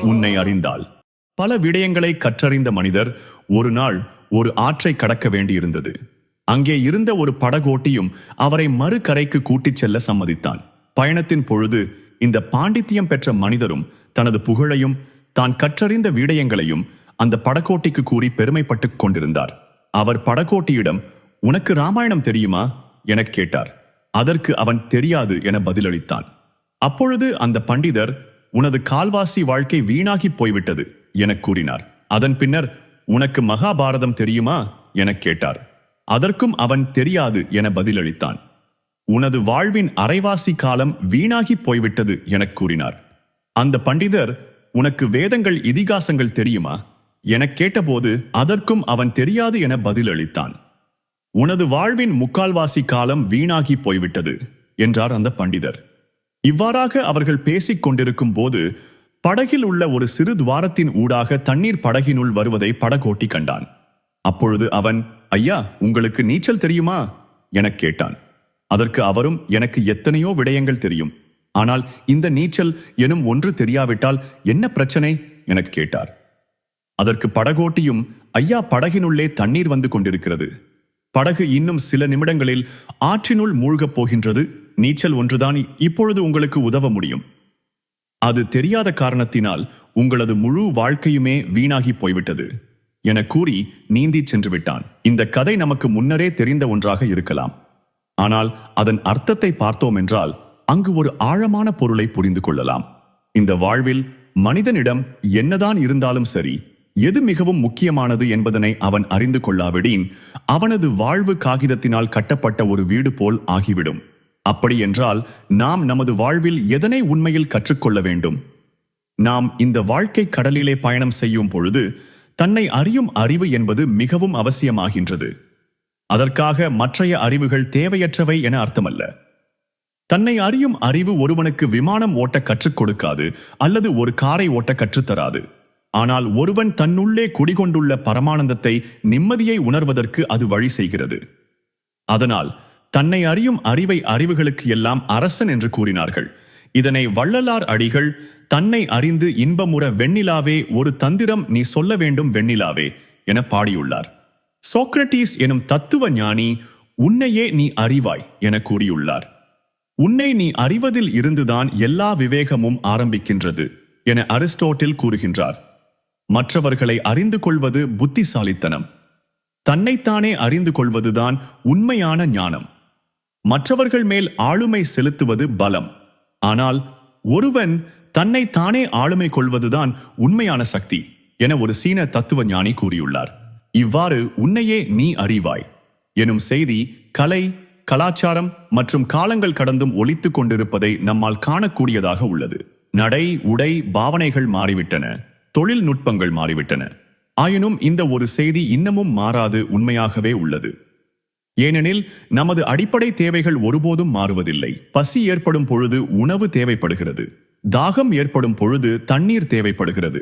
உன்னை அறிந்தால். பல விடயங்களை கற்றறிந்த மனிதர் ஒரு நாள் ஒரு ஆற்றை கடக்க வேண்டியிருந்தது. அங்கே இருந்த ஒரு படகோட்டியும் அவரை மறுகரைக்கு கூட்டிச் செல்ல சம்மதித்தான். பயணத்தின் பொழுது இந்த பாண்டித்தியம் பெற்ற மனிதரும் தனது புகழையும் தான் கற்றறிந்த விடயங்களையும் அந்த படகோட்டிக்கு கூறி பெருமைப்பட்டுக் கொண்டிருந்தார். அவர் படகோட்டியிடம் உனக்கு ராமாயணம் தெரியுமா? எனக் கேட்டார். அதற்கு அவன் தெரியாது என பதிலளித்தான். அப்பொழுது அந்த பண்டிதர் உனது கால்வாசி வாழ்க்கை வீணாகி போய்விட்டது எனக் கூறினார். அதன் பின்னர் உனக்கு மகாபாரதம் தெரியுமா? எனக் கேட்டார். அதற்கும் அவன் தெரியாது என பதிலளித்தான். உனது வாழ்வின் அரைவாசி காலம் வீணாகி போய்விட்டது எனக் கூறினார். அந்த பண்டிதர் உனக்கு வேதங்கள் இதிகாசங்கள் தெரியுமா? எனக் கேட்டபோது அதற்கும் அவன் தெரியாது என பதிலளித்தான். உனது வாழ்வின் முக்கால்வாசி காலம் வீணாகி போய்விட்டது என்றார் அந்த பண்டிதர். இவ்வாறாக அவர்கள் பேசிக் கொண்டிருக்கும் போது படகில் உள்ள ஒரு சிறு துவாரத்தின் ஊடாக தண்ணீர் படகினுள் வருவதை படகோட்டி கண்டான். அப்பொழுது அவன் ஐயா உங்களுக்கு நீச்சல் தெரியுமா? எனக் கேட்டான். அதற்கு அவரும் எனக்கு எத்தனையோ விடயங்கள் தெரியும். ஆனால் இந்த நீச்சல் எனும் ஒன்று தெரியாவிட்டால் என்ன பிரச்சனை? எனக் கேட்டார். அதற்கு படகோட்டியும் ஐயா படகினுள்ளே தண்ணீர் வந்து கொண்டிருக்கிறது. படகு இன்னும் சில நிமிடங்களில் ஆற்றினுள் மூழ்கப் போகின்றது. நீச்சல் ஒன்றுதான் இப்பொழுது உங்களுக்கு உதவ முடியும். அது தெரியாத காரணத்தினால் உங்களது முழு வாழ்க்கையுமே வீணாகி போய்விட்டது. என கூறி நீந்திச் சென்று விட்டான். இந்த கதை நமக்கு முன்னரே தெரிந்த ஒன்றாக இருக்கலாம். ஆனால் அதன் அர்த்தத்தை பார்த்தோம் என்றால் அங்கு ஒரு ஆழமான பொருளை புரிந்து கொள்ளலாம். இந்த வாழ்வில் மனிதனிடம் என்னதான் இருந்தாலும் சரி எது மிகவும் முக்கியமானது என்பதனை அவன் அறிந்து கொள்ளாவிடின் அவனது வாழ்வு காகிதத்தினால் கட்டப்பட்ட ஒரு வீடு போல் ஆகிவிடும். அப்படியென்றால் நாம் நமது வாழ்வில் எதனை உண்மையில் கற்றுக்கொள்ள வேண்டும்? நாம் இந்த வாழ்க்கை கடலிலே பயணம் செய்யும் பொழுது தன்னை அறியும் அறிவு என்பது மிகவும் அவசியமாகின்றது. அதற்காக மற்றைய அறிவுகள் தேவையற்றவை என அர்த்தமல்ல. தன்னை அறியும் அறிவு ஒருவனுக்கு விமானம் ஓட்ட கற்றுக் கொடுக்காது அல்லது ஒரு காரை ஓட்ட கற்றுத்தராது ஆனால் ஒருவன் தன்னுள்ளே குடிகொண்டுள்ள பரமானந்தத்தை நிம்மதியை உணர்வதற்கு அது வழி செய்கிறது. அதனால் தன்னை அறியும் அறிவை அறிவுகளுக்கு எல்லாம் அரசன் என்று கூறினார்கள். இதனை வள்ளலார் அடிகள் தன்னை அறிந்து இன்பமுற வெண்ணிலாவே ஒரு தந்திரம் நீ சொல்ல வேண்டும் வெண்ணிலாவே என பாடியுள்ளார். சோக்ரட்டிஸ் எனும் தத்துவ ஞானி உன்னையே நீ அறிவாய் என கூறியுள்ளார். உன்னை நீ அறிவதில் இருந்துதான் எல்லா விவேகமும் ஆரம்பிக்கின்றது என அரிஸ்டோட்டில் கூறுகின்றார். மற்றவர்களை அறிந்து கொள்வது புத்திசாலித்தனம். தன்னைத்தானே அறிந்து கொள்வதுதான் உண்மையான ஞானம். மற்றவர்கள் மேல் ஆளுமை செலுத்துவது பலம். ஆனால் ஒருவன் தன்னை தானே ஆளுமை கொள்வதுதான் உண்மையான சக்தி என ஒரு சீன தத்துவ ஞானி கூறியுள்ளார். இவ்வாறு உன்னையே நீ அறிவாய். எனும் செய்தி கலை கலாச்சாரம் மற்றும் காலங்கள் கடந்தும் ஒழித்து கொண்டிருப்பதை நம்மால் காணக்கூடியதாக உள்ளது. நடை உடை பாவனைகள் மாறிவிட்டன. தொழில்நுட்பங்கள் மாறிவிட்டன. ஆயினும் இந்த ஒரு செய்தி இன்னமும் மாறாது உண்மையாகவே உள்ளது. ஏனெனில் நமது அடிப்படை தேவைகள் ஒருபோதும் மாறுவதில்லை. பசி ஏற்படும் பொழுது உணவு தேவைப்படுகிறது. தாகம் ஏற்படும் பொழுது தண்ணீர் தேவைப்படுகிறது.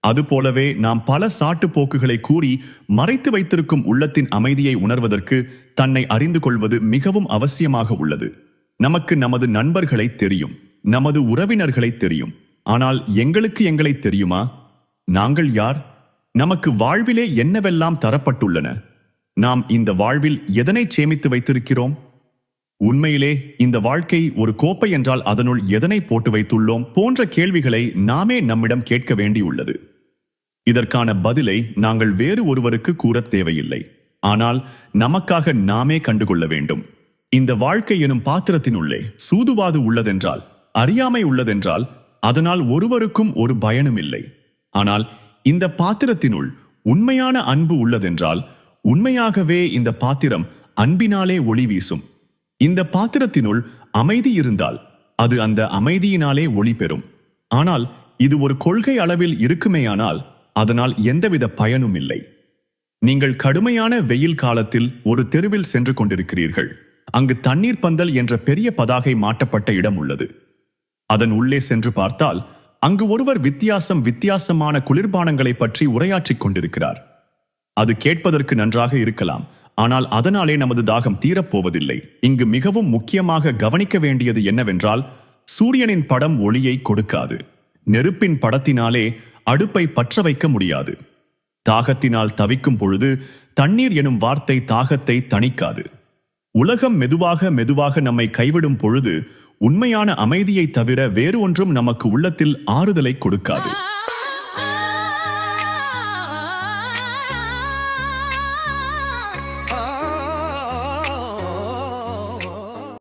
அதுபோலவே நாம் பல சாட்டு போக்குகளை கூறி மறைத்து வைத்திருக்கும் உள்ளத்தின் அமைதியை உணர்வதற்கு தன்னை அறிந்து கொள்வது மிகவும் அவசியமாக உள்ளது. நமக்கு நமது நண்பர்களை தெரியும். நமது உறவினர்களை தெரியும். ஆனால் எங்களுக்கு எங்களை தெரியுமா? நாங்கள் யார்? நமக்கு வாழ்விலே என்னவெல்லாம் தரப்பட்டுள்ளன? நாம் இந்த வாழ்வில் எதனை சேமித்து வைத்திருக்கிறோம்? உண்மையிலே இந்த வாழ்க்கை ஒரு கோப்பை என்றால் அதனுள் எதனை போட்டு வைத்துள்ளோம் போன்ற கேள்விகளை நாமே நம்மிடம் கேட்க வேண்டியுள்ளது. இதற்கான பதிலை நாங்கள் வேறு ஒருவருக்கு கூறத் தேவையில்லை. ஆனால் நமக்காக நாமே கண்டுகொள்ள வேண்டும். இந்த வாழ்க்கை எனும் பாத்திரத்தினுள்ளே சூதுவாது உள்ளதென்றால் அறியாமை உள்ளதென்றால் அதனால் ஒருவருக்கும் ஒரு பயனும் இல்லை ஆனால் இந்த பாத்திரத்தினுள் உண்மையான அன்பு உள்ளதென்றால் உண்மையாகவே இந்த பாத்திரம் அன்பினாலே ஒளி வீசும். இந்த பாத்திரத்தினுள் அமைதி இருந்தால் அது அந்த அமைதியினாலே ஒளி பெறும். ஆனால் இது ஒரு கொள்கை அளவில் இருக்குமேயானால் அதனால் எந்தவித பயனும் இல்லை. நீங்கள் கடுமையான வெயில் காலத்தில் ஒரு தெருவில் சென்று கொண்டிருக்கிறீர்கள். அங்கு தண்ணீர் பந்தல் என்ற பெரிய பதாகை மாட்டப்பட்ட இடம் உள்ளது. அதன் உள்ளே சென்று பார்த்தால் அங்கு ஒருவர் வித்தியாசம் வித்தியாசமான குளிர்பானங்களை பற்றி உரையாற்றிக் கொண்டிருக்கிறார். அது கேட்பதற்கு நன்றாக இருக்கலாம். ஆனால் அதனாலே நமது தாகம் தீரப்போவதில்லை. இங்கு மிகவும் முக்கியமாக கவனிக்க வேண்டியது என்னவென்றால் சூரியனின் படம் ஒளியை கொடுக்காது. நெருப்பின் படத்தினாலே அடுப்பை பற்ற வைக்க முடியாது. தாகத்தினால் தவிக்கும் பொழுது தண்ணீர் எனும் வார்த்தை தாகத்தை தணிக்காது. உலகம் மெதுவாக மெதுவாக நம்மை கைவிடும் பொழுது உண்மையான அமைதியை தவிர வேறு ஒன்றும் நமக்கு உள்ளத்தில் ஆறுதலை கொடுக்காது.